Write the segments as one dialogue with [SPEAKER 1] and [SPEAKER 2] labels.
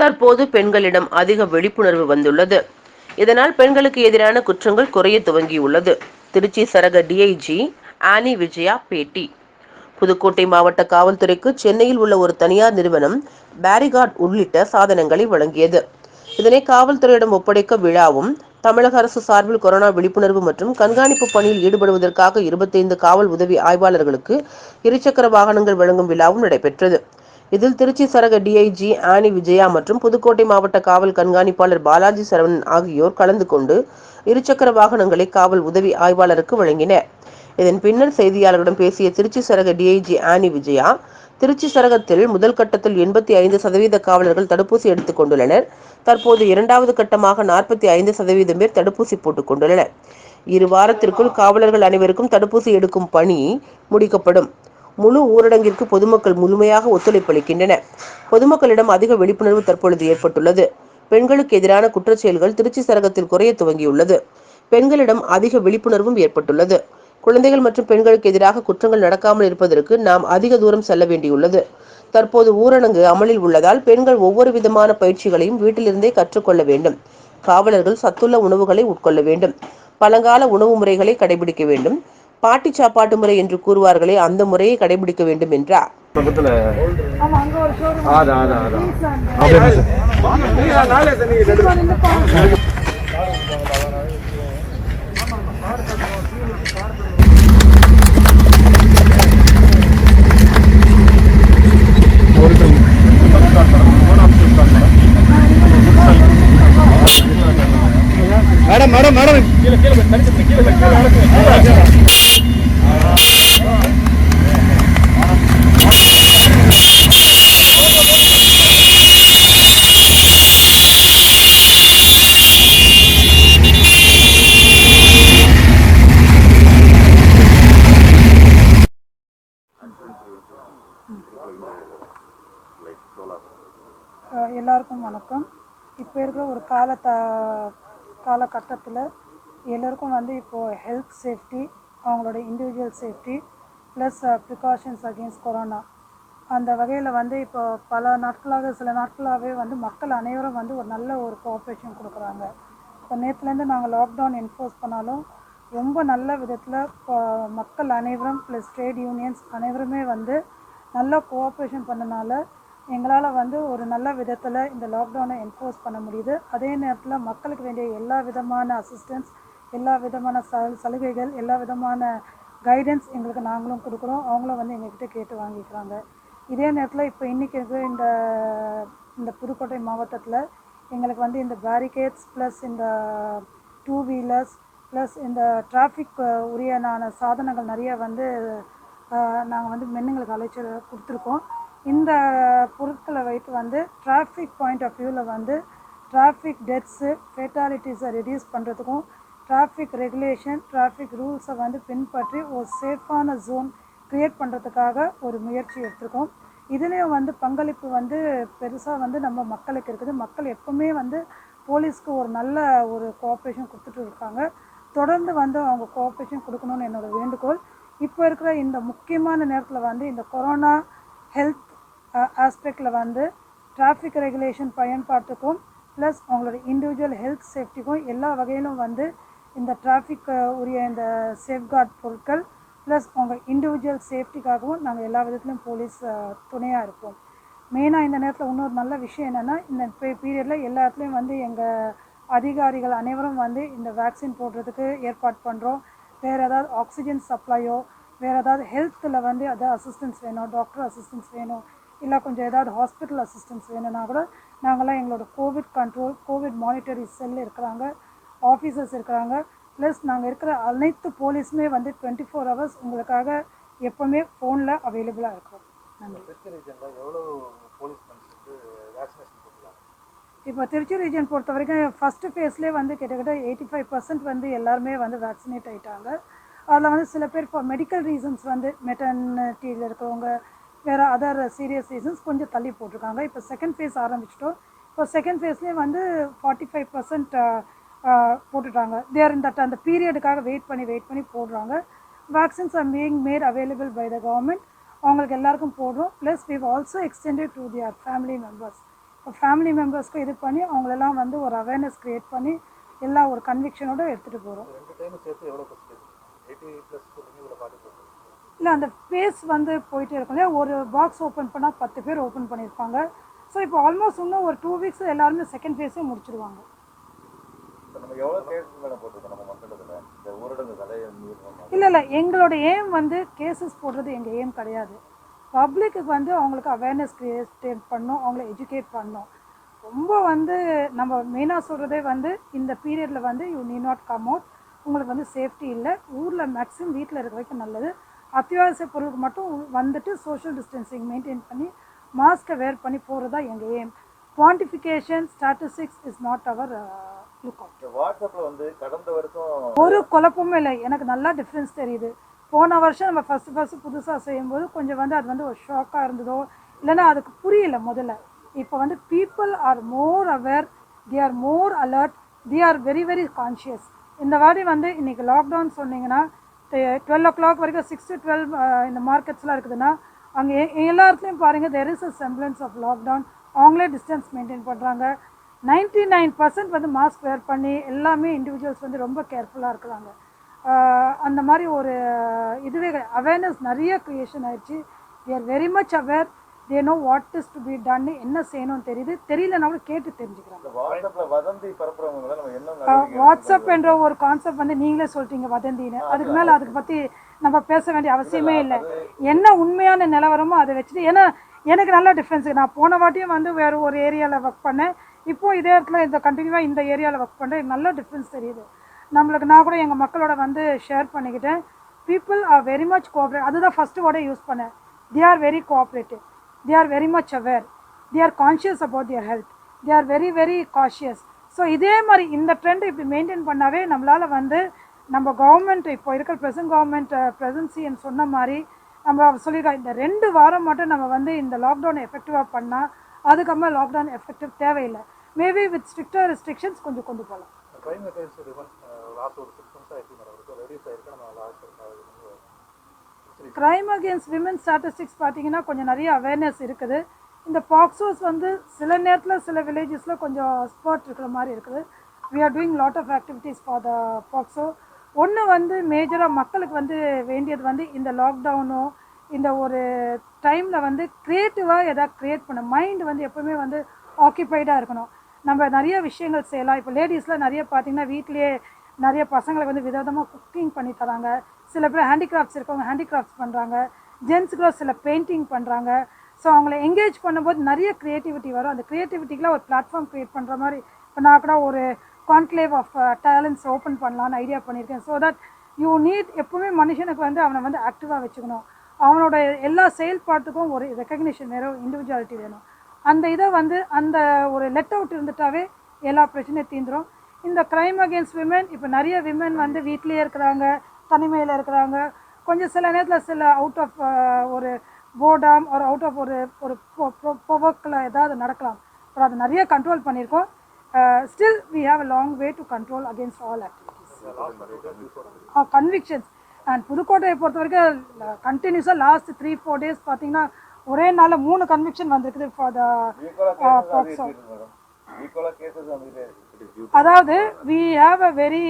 [SPEAKER 1] தற்போது பெண்களிடம் அதிக விழிப்புணர்வு வந்துள்ளது இதனால் பெண்களுக்கு எதிரான குற்றங்கள் குறைய துவங்கியுள்ளது திருச்சி சரக டிஐஜி ஆனி விஜயா பேட்டி புதுக்கோட்டை மாவட்ட காவல்துறைக்கு சென்னையில் உள்ள ஒரு தனியார் நிறுவனம் பேரிகார்ட் உள்ளிட்ட சாதனங்களை வழங்கியது இதனை காவல்துறையிடம் ஒப்படைக்க விழாவும் தமிழக அரசு சார்பில் கொரோனா விழிப்புணர்வு மற்றும் கண்காணிப்பு பணியில் ஈடுபடுவதற்காக இருபத்தைந்து காவல் உதவி ஆய்வாளர்களுக்கு இருசக்கர வாகனங்கள் வழங்கும் விழாவும் நடைபெற்றது இதில் திருச்சி சரக டிஐஜி ஆனி விஜயா மற்றும் புதுக்கோட்டை மாவட்ட காவல் கண்காணிப்பாளர் பாலாஜி சரவணன் ஆகியோர் கலந்து கொண்டு இருசக்கர வாகனங்களை காவல் உதவி ஆய்வாளருக்கு வழங்கினர் இதன் பின்னர் செய்தியாளர்களிடம் பேசிய திருச்சி சரக டிஐஜி ஆனி விஜயா திருச்சி சரகத்தில் முதல் கட்டத்தில் எண்பத்தி ஐந்து சதவீத காவலர்கள் தடுப்பூசி எடுத்துக் கொண்டுள்ளனர் தற்போது இரண்டாவது கட்டமாக நாற்பத்தி ஐந்து சதவீதம் பேர் தடுப்பூசி போட்டுக் கொண்டுள்ளனர் இரு வாரத்திற்குள் காவலர்கள் அனைவருக்கும் தடுப்பூசி எடுக்கும் பணி முடிக்கப்படும் முழு ஊரடங்கிற்கு பொதுமக்கள் முழுமையாக அளிக்கின்றனர் பொதுமக்களிடம் அதிக விழிப்புணர்வு தற்பொழுது ஏற்பட்டுள்ளது பெண்களுக்கு எதிரான குற்றச்செயல்கள் திருச்சி சரகத்தில் குறைய துவங்கியுள்ளது பெண்களிடம் அதிக விழிப்புணர்வும் ஏற்பட்டுள்ளது குழந்தைகள் மற்றும் பெண்களுக்கு எதிராக குற்றங்கள் நடக்காமல் இருப்பதற்கு நாம் அதிக தூரம் செல்ல வேண்டியுள்ளது தற்போது ஊரடங்கு அமலில் உள்ளதால் பெண்கள் ஒவ்வொரு விதமான பயிற்சிகளையும் வீட்டிலிருந்தே கற்றுக்கொள்ள வேண்டும் காவலர்கள் சத்துள்ள உணவுகளை உட்கொள்ள வேண்டும் பழங்கால உணவு முறைகளை கடைபிடிக்க வேண்டும் பாட்டி சாப்பாட்டு முறை என்று கூறுவார்களே அந்த முறையை கடைபிடிக்க வேண்டும் என்றார் பக்கத்துல
[SPEAKER 2] எல்லாருக்கும் வணக்கம் இப்போ இருக்கிற ஒரு கால த காலகட்டத்தில் எல்லோருக்கும் வந்து இப்போது ஹெல்த் சேஃப்டி அவங்களோட individual safety plus precautions against corona அந்த வகையில் வந்து இப்போ பல நாட்களாக சில நாட்களாகவே வந்து மக்கள் அனைவரும் வந்து ஒரு நல்ல ஒரு கோஆப்ரேஷன் கொடுக்குறாங்க இப்போ நேற்றுலேருந்து நாங்கள் லாக்டவுன் என்ஃபோர்ஸ் பண்ணாலும் ரொம்ப நல்ல விதத்தில் மக்கள் அனைவரும் ப்ளஸ் ட்ரேட் யூனியன்ஸ் அனைவருமே வந்து நல்லா கோஆப்ரேஷன் பண்ணனால எங்களால் வந்து ஒரு நல்ல விதத்தில் இந்த லாக்டவுனை என்ஃபோர்ஸ் பண்ண முடியுது அதே நேரத்தில் மக்களுக்கு வேண்டிய எல்லா விதமான அசிஸ்டன்ஸ் எல்லா விதமான சல் சலுகைகள் எல்லா விதமான கைடன்ஸ் எங்களுக்கு நாங்களும் கொடுக்குறோம் அவங்களும் வந்து எங்கக்கிட்ட கேட்டு வாங்கிக்கிறாங்க இதே நேரத்தில் இப்போ இன்றைக்கி இந்த இந்த புதுக்கோட்டை மாவட்டத்தில் எங்களுக்கு வந்து இந்த பேரிகேட்ஸ் ப்ளஸ் இந்த டூ வீலர்ஸ் ப்ளஸ் இந்த டிராஃபிக் உரியனான சாதனங்கள் நிறைய வந்து நாங்கள் வந்து மென்னுங்களுக்கு அழைச்சி கொடுத்துருக்கோம் இந்த பொருட்களை வைத்து வந்து டிராஃபிக் பாயிண்ட் ஆஃப் வியூவில் வந்து டிராஃபிக் டெத்ஸு ஃபேட்டாலிட்டிஸை ரெடியூஸ் பண்ணுறதுக்கும் டிராஃபிக் ரெகுலேஷன் டிராஃபிக் ரூல்ஸை வந்து பின்பற்றி ஒரு சேஃபான ஜோன் க்ரியேட் பண்ணுறதுக்காக ஒரு முயற்சி எடுத்திருக்கோம் இதுலேயும் வந்து பங்களிப்பு வந்து பெருசாக வந்து நம்ம மக்களுக்கு இருக்குது மக்கள் எப்போவுமே வந்து போலீஸ்க்கு ஒரு நல்ல ஒரு கோஆப்ரேஷன் கொடுத்துட்டு இருக்காங்க தொடர்ந்து வந்து அவங்க கோஆப்ரேஷன் கொடுக்கணும்னு என்னோடய வேண்டுகோள் இப்போ இருக்கிற இந்த முக்கியமான நேரத்தில் வந்து இந்த கொரோனா ஹெல்த் ஆஸ்பெக்டில் வந்து டிராஃபிக் ரெகுலேஷன் பயன்பாட்டுக்கும் ப்ளஸ் அவங்களோட இண்டிவிஜுவல் ஹெல்த் சேஃப்டிக்கும் எல்லா வகையிலும் வந்து இந்த டிராஃபிக் உரிய இந்த சேஃப்கார்ட் பொருட்கள் ப்ளஸ் அவங்க இண்டிவிஜுவல் சேஃப்டிக்காகவும் நாங்கள் எல்லா விதத்துலையும் போலீஸ் துணையாக இருப்போம் மெயினாக இந்த நேரத்தில் இன்னொரு நல்ல விஷயம் என்னென்னா இந்த பீரியடில் எல்லா இடத்துலையும் வந்து எங்கள் அதிகாரிகள் அனைவரும் வந்து இந்த வேக்சின் போடுறதுக்கு ஏற்பாடு பண்ணுறோம் வேறு ஏதாவது ஆக்சிஜன் சப்ளையோ வேறு ஏதாவது ஹெல்த்தில் வந்து அதாவது அசிஸ்டன்ஸ் வேணும் டாக்டர் அசிஸ்டன்ஸ் வேணும் இல்லை கொஞ்சம் ஏதாவது ஹாஸ்பிட்டல் அசிஸ்டன்ஸ் வேணும்னா கூட நாங்கள்லாம் எங்களோட covid control covid monitory cell இருக்கிறாங்க ஆஃபீஸர்ஸ் இருக்கிறாங்க ப்ளஸ் நாங்கள் இருக்கிற அனைத்து போலீஸுமே வந்து டுவெண்ட்டி ஃபோர் ஹவர்ஸ் உங்களுக்காக எப்போவுமே ஃபோனில் அவைலபிளாக இருக்கும் இப்போ திருச்சி ரீஜன் பொறுத்த வரைக்கும் ஃபஸ்ட்டு ஃபேஸ்லேயே வந்து கிட்டத்தட்ட எயிட்டி ஃபைவ் பர்சன்ட் வந்து எல்லாருமே வந்து வேக்சினேட் ஆகிட்டாங்க அதில் வந்து சில பேர் இப்போ மெடிக்கல் ரீசன்ஸ் வந்து மெட்டர்னிட்டியில் இருக்கிறவங்க வேறு அதர் சீரியஸ் ரீசன்ஸ் கொஞ்சம் தள்ளி போட்டிருக்காங்க இப்போ செகண்ட் ஃபேஸ் ஆரம்பிச்சிட்டோம் இப்போ செகண்ட் ஃபேஸ்லேயும் வந்து ஃபார்ட்டி ஃபைவ் பர்சன்ட் போட்டுட்டாங்க தேர் இந்த அந்த பீரியடுக்காக வெயிட் பண்ணி வெயிட் பண்ணி போடுறாங்க vaccines are being made available by the government அவங்களுக்கு எல்லாருக்கும் போடுறோம் plus we've also extended to their family members இப்போ ஃபேமிலி மெம்பர்ஸ்க்கு இது பண்ணி அவங்களெல்லாம் வந்து ஒரு அவேர்னஸ் க்ரியேட் பண்ணி எல்லா ஒரு கன்விக்ஷனோட எடுத்துகிட்டு போகிறோம் இல்லை அந்த ஃபேஸ் வந்து போயிட்டே இருக்கும் இல்லையா ஒரு பாக்ஸ் ஓப்பன் பண்ணால் பத்து பேர் ஓப்பன் பண்ணியிருப்பாங்க ஸோ இப்போ ஆல்மோஸ்ட் இன்னும் ஒரு டூ வீக்ஸ் எல்லாருமே செகண்ட் ஃபேஸே முடிச்சிருவாங்க இல்லை இல்லை எங்களோட எய்ம் வந்து கேசஸ் போடுறது எங்கள் எய்ம் கிடையாது பப்ளிக்கு வந்து அவங்களுக்கு அவேர்னஸ் கிரியேட் பண்ணும் அவங்கள எஜுகேட் பண்ணும் ரொம்ப வந்து நம்ம மெயினாக சொல்கிறதே வந்து இந்த பீரியடில் வந்து யூ நீ நாட் கம் அவுட் உங்களுக்கு வந்து சேஃப்டி இல்லை ஊரில் மேக்ஸிமம் வீட்டில் இருக்க வரைக்கும் நல்லது அத்தியாவசிய பொருளுக்கு மட்டும் வந்துட்டு சோஷியல் டிஸ்டன்சிங் மெயின்டைன் பண்ணி மாஸ்க்கை வேர் பண்ணி போகிறது தான் எங்கள் aim quantification statistics is not our ஒரு குழப்பமும் இல்லை எனக்கு நல்லா டிஃப்ரென்ஸ் தெரியுது போன வருஷம் நம்ம ஃபஸ்ட்டு ஃபஸ்ட்டு புதுசாக செய்யும்போது கொஞ்சம் வந்து அது வந்து ஒரு ஷாக்காக இருந்ததோ இல்லைன்னா அதுக்கு புரியல முதல்ல இப்போ வந்து people are more aware they are more alert they are very very conscious இந்த மாதிரி வந்து இன்றைக்கி லாக்டவுன் சொன்னீங்கன்னா டுவெல் ஓ கிளாக் வரைக்கும் சிக்ஸ் டு டுவெல் இந்த மார்க்கெட்ஸ்லாம் இருக்குதுன்னா அங்கே எல்லா இடத்துலையும் பாருங்கள் there is a semblance of lockdown அவங்களே டிஸ்டன்ஸ் மெயின்டைன் பண்ணுறாங்க நைன்ட்டி நைன் பர்சன்ட் வந்து மாஸ்க் வேர் பண்ணி எல்லாமே இண்டிவிஜுவல்ஸ் வந்து ரொம்ப கேர்ஃபுல்லாக இருக்கிறாங்க அந்த மாதிரி ஒரு இதுவே அவேர்னஸ் நிறைய க்ரியேஷன் ஆயிடுச்சு we are very much aware they know what is to be done என்ன செய்யணும்னு தெரியுது தெரியலனா கூட கேட்டு தெரிஞ்சுக்கிறாங்க வாட்ஸ்அப் என்ற ஒரு கான்செப்ட் வந்து நீங்களே சொல்லிட்டீங்க வதந்தின்னு அதுக்கு மேலே அதுக்கு பற்றி நம்ம பேச வேண்டிய அவசியமே இல்லை என்ன உண்மையான நிலவரமோ அதை வச்சுட்டு ஏன்னா எனக்கு நல்ல டிஃப்ரென்ஸ் நான் போன வாட்டியும் வந்து வேறு ஒரு ஏரியாவில் ஒர்க் பண்ணேன் இப்போது இதே இடத்துல இந்த கண்டினியூவாக இந்த ஏரியாவில் ஒர்க் பண்ணுறேன் நல்ல டிஃப்ரென்ஸ் தெரியுது நம்மளுக்கு நான் கூட எங்கள் மக்களோட வந்து ஷேர் பண்ணிக்கிட்டேன் people are very much cooperate அதுதான் ஃபஸ்ட்டு வேர்டே யூஸ் பண்ணேன் they are very cooperative they are very much aware they are conscious about their health they are very very cautious so இதே மாதிரி இந்த ட்ரெண்ட் இப்படி மெயின்டைன் பண்ணாவே நம்மளால் வந்து நம்ம கவர்மெண்ட் இப்போ இருக்கிற ப்ரெசன்ட் கவர்மெண்ட் ப்ரெசன்சின்னு சொன்ன மாதிரி நம்ம சொல்லியிருக்கோம் இந்த ரெண்டு வாரம் மட்டும் நம்ம வந்து இந்த லாக்டவுன் எஃபெக்டிவாக பண்ணால் அதுக்கப்புறமா லாக்டவுன் எஃபெக்டிவ் தேவையில்லை மேபி வித் ஸ்ட்ரிக்டாக ரெஸ்ட்ரிக்ஷன்ஸ் கொஞ்சம் கொண்டு போகலாம் க்ரைம் அகேன்ஸ்ட் விமன் ஸ்டாட்டிஸ்டிக்ஸ் பார்த்தீங்கன்னா கொஞ்சம் நிறைய அவேர்னஸ் இருக்குது இந்த பாக்ஸோஸ் வந்து சில நேரத்தில் சில வில்லேஜஸில் கொஞ்சம் ஸ்பாட் இருக்கிற மாதிரி இருக்குது we are doing lot of activities for the POCSO ஒன்று வந்து மேஜராக மக்களுக்கு வந்து வேண்டியது வந்து இந்த லாக்டவுனோ இந்த ஒரு டைமில் வந்து க்ரியேட்டிவாக எதாவது க்ரியேட் பண்ண மைண்ட் வந்து எப்போவுமே வந்து ஆக்கியபைடாக இருக்கணும் நம்ம நிறைய விஷயங்கள் செய்யலாம் இப்போ லேடிஸ்லாம் நிறைய பார்த்திங்கன்னா வீட்லேயே நிறைய பசங்களுக்கு வந்து விதவிதமாக குக்கிங் பண்ணி தராங்க சில பேர் ஹேண்டிகிராஃப்ட்ஸ் இருக்கவங்க ஹேண்டிகிராஃப்ட்ஸ் பண்ணுறாங்க ஜென்ஸுக்குலாம் சில பெயிண்டிங் பண்ணுறாங்க ஸோ அவங்கள எங்கேஜ் பண்ணும்போது நிறைய க்ரியேட்டிவிட்டி வரும் அந்த க்ரியேட்டிவிட்டிக்கெலாம் ஒரு பிளாட்ஃபார்ம் க்ரியேட் பண்ணுற மாதிரி இப்போ நான் கூட ஒரு கான்க்ளேவ் ஆஃப் டேலண்ட்ஸ் ஓப்பன் பண்ணலான்னு ஐடியா பண்ணியிருக்கேன் ஸோ தட் யூ நீட் எப்போவுமே மனுஷனுக்கு வந்து அவனை வந்து ஆக்டிவாக வச்சுக்கணும் அவனோட எல்லா செயல்பாட்டுக்கும் ஒரு ரெக்கக்னிஷன் வேணும் இண்டிவிஜுவாலிட்டி வேணும் அந்த இதை வந்து அந்த ஒரு லெட் அவுட் இருந்துட்டாவே எல்லா பிரச்சனையும் தீந்துடும் இந்த க்ரைம் அகேன்ஸ்ட் விமன் இப்போ நிறைய விமன் வந்து வீட்லேயே இருக்கிறாங்க தனிமையில் இருக்கிறாங்க கொஞ்சம் சில நேரத்தில் சில அவுட் ஆஃப் ஒரு போர்டாம் ஒரு அவுட் ஆஃப் ஒரு ஒரு பொவக்கில் ஏதாவது நடக்கலாம் பட் அது நிறைய கண்ட்ரோல் பண்ணியிருக்கோம் still we have a long way to control against all activities convictions and புதுக்கோட்டையை பொறுத்த வரைக்கும் கண்டினியூஸாக லாஸ்ட் த்ரீ ஃபோர் டேஸ் பார்த்தீங்கன்னா ஒரே நாளில் மூணு கன்விக்ஷன் வந்திருக்குது ஃபார் த அதாவது வி ஹாவ் அ வெரி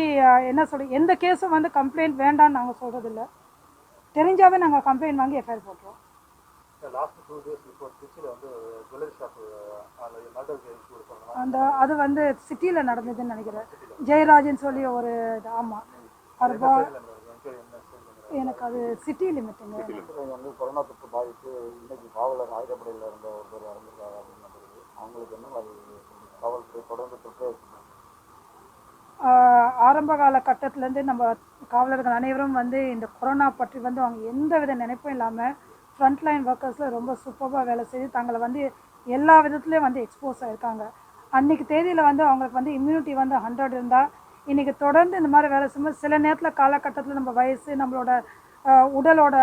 [SPEAKER 2] என்ன சொல்கிறது எந்த கேஸும் வந்து கம்ப்ளைண்ட் வேண்டாம்னு நாங்கள் சொல்கிறதில்ல தெரிஞ்சாவே நாங்கள் கம்ப்ளைண்ட் வாங்கி எஃப்ஐஆர் போடுறோம் uh, அந்த அது வந்து சிட்டியில் நடந்ததுன்னு நினைக்கிறேன் ஜெயராஜன் சொல்லி ஒரு இது ஆமாம் ஒரு எனக்கு அது சிட்டி லிமிட்டுங்க வந்து கொரோனா தொற்று பாதித்து இன்னைக்கு காவலர் ஆயுதப்படையில் இருந்த ஒருத்தர் இறந்துருக்காங்க அப்படின்னு அவங்களுக்கு என்ன காவல்துறை தொடர்ந்து தொற்று ஆரம்ப கால கட்டத்திலேருந்து நம்ம காவலர்கள் அனைவரும் வந்து இந்த கொரோனா பற்றி வந்து அவங்க எந்த வித நினைப்பும் இல்லாமல் ஃப்ரண்ட்லைன் லைன் ஒர்க்கர்ஸில் ரொம்ப சூப்பராக வேலை செய்து தங்களை வந்து எல்லா விதத்துலேயும் வந்து எக்ஸ்போஸ் ஆகிருக்காங்க அன்றைக்கி தேதியில் வந்து அவங்களுக்கு வந்து இம்யூனிட்டி வந்து ஹண்ட்ரட் இருந்தால் இன்றைக்கி தொடர்ந்து இந்த மாதிரி வேலை செய்யும்போது சில நேரத்தில் காலகட்டத்தில் நம்ம வயசு நம்மளோட உடலோட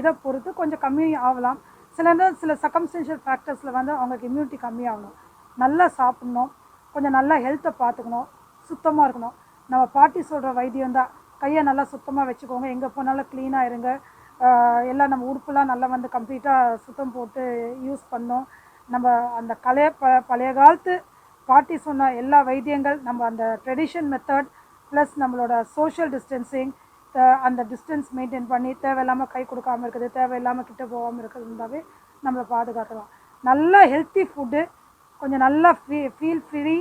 [SPEAKER 2] இதை பொறுத்து கொஞ்சம் கம்மி ஆகலாம் சில நேரம் சில சர்க்கம்ஸ்டன்ஷியல் ஃபேக்டர்ஸில் வந்து அவங்களுக்கு இம்யூனிட்டி கம்மியாகணும் நல்லா சாப்பிட்ணும் கொஞ்சம் நல்லா ஹெல்த்தை பார்த்துக்கணும் சுத்தமாக இருக்கணும் நம்ம பாட்டி சொல்கிற வைத்தியம் தான் கையை நல்லா சுத்தமாக வச்சுக்கோங்க எங்கே போனாலும் க்ளீனாக இருங்க எல்லாம் நம்ம உறுப்புலாம் நல்லா வந்து கம்ப்ளீட்டாக சுத்தம் போட்டு யூஸ் பண்ணோம் நம்ம அந்த கலைய ப பழைய காலத்து பாட்டி சொன்ன எல்லா வைத்தியங்கள் நம்ம அந்த ட்ரெடிஷன் மெத்தட் ப்ளஸ் நம்மளோட சோஷியல் டிஸ்டன்சிங் அந்த டிஸ்டன்ஸ் மெயின்டைன் பண்ணி தேவையில்லாமல் கை கொடுக்காமல் இருக்குது தேவையில்லாமல் கிட்டே போகாமல் இருக்கிறது இருந்தாவே நம்மளை பாதுகாக்கலாம் நல்ல ஹெல்த்தி ஃபுட்டு கொஞ்சம் நல்லா ஃபீ ஃபீல் ஃப்ரீ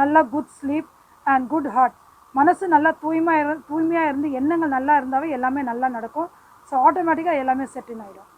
[SPEAKER 2] நல்லா good sleep and good heart மனசு நல்லா தூய்மையாக இரு தூய்மையாக இருந்து எண்ணங்கள் நல்லா இருந்தாவே எல்லாமே நல்லா நடக்கும் ஸோ ஆட்டோமேட்டிக்காக எல்லாமே செட்டில் ஆகிடும்